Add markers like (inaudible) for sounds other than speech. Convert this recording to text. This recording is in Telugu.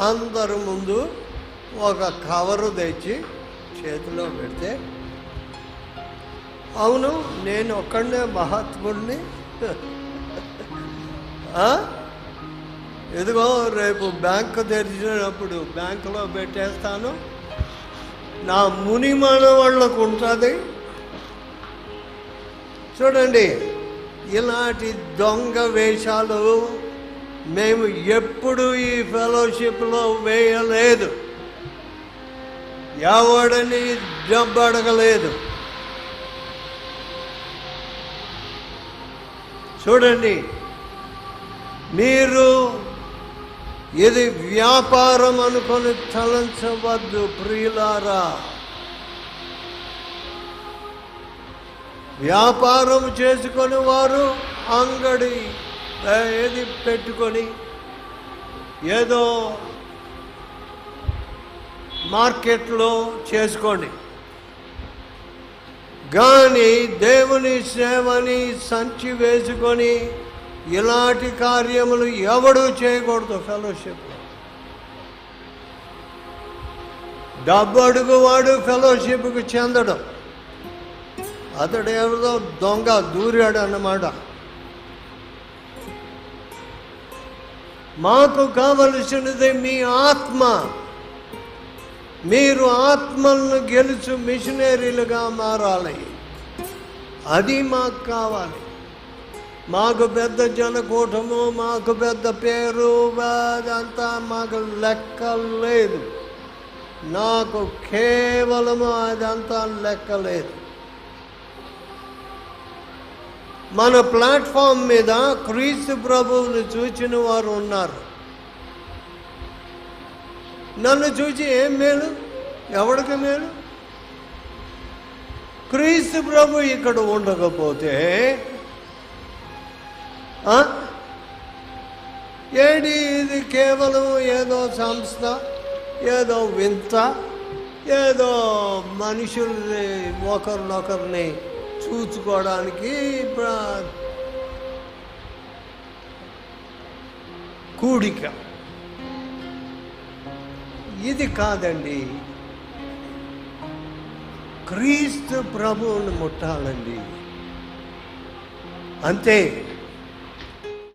అందరి ముందు ఒక కవరు తెచ్చి చేతిలో పెడితే అవును నేను ఒక్కడే మహాత్ముడిని. (laughs) ఇదిగో రేపు బ్యాంకు తెరిచినప్పుడు బ్యాంకులో పెట్టేస్తాను. నా ముని మనవాళ్ళకు ఉంటుంది. చూడండి ఇలాంటి దొంగ వేషాలు మేము ఎప్పుడు ఈ ఫెలోషిప్లో వేయలేదు. ఎవడని డబ్బు అడగలేదు. చూడండి మీరు ఇది వ్యాపారం అనుకొని తలంచవద్దు ప్రియులారా. వ్యాపారం చేసుకొని వారు అంగడి ఏది పెట్టుకొని ఏదో మార్కెట్లో చేసుకోండి. కానీ దేవుని సేవని సంచి వేసుకొని ఇలాంటి కార్యములు ఎవడు చేయకూడదు ఫెలోషిప్లో. డబ్బు అడుగువాడు ఫెలోషిప్కి చెందడం. అతడు ఎవరిదో దొంగ దూరాడు అన్నమాట మాకు కావలసినది మీ ఆత్మ. మీరు ఆత్మలను గెలుచు మిషనరీలుగా మారాలి. అది మాకు కావాలి. మాకు పెద్ద జనకూటము మాకు పెద్ద పేరు అదంతా మాకు లెక్క లేదు. నాకు కేవలము అదంతా లెక్క లేదు. మన ప్లాట్ఫామ్ మీద క్రీస్తు ప్రభువుని చూచిన వారు ఉన్నారు. నన్ను చూసి ఏం మేలు? ఎవడికి మేలు? క్రీస్తు ప్రభు ఇక్కడ ఉండకపోతే ఏడి ఇది కేవలం ఏదో సంస్థ ఏదో వింత ఏదో మనుషుల్ని ఒకరినొకరిని చూసుకోవడానికి ప్ర- కూడిక. ఇది కాదండి. క్రీస్తు ప్రభువుని ముట్టాలండి. అంతే.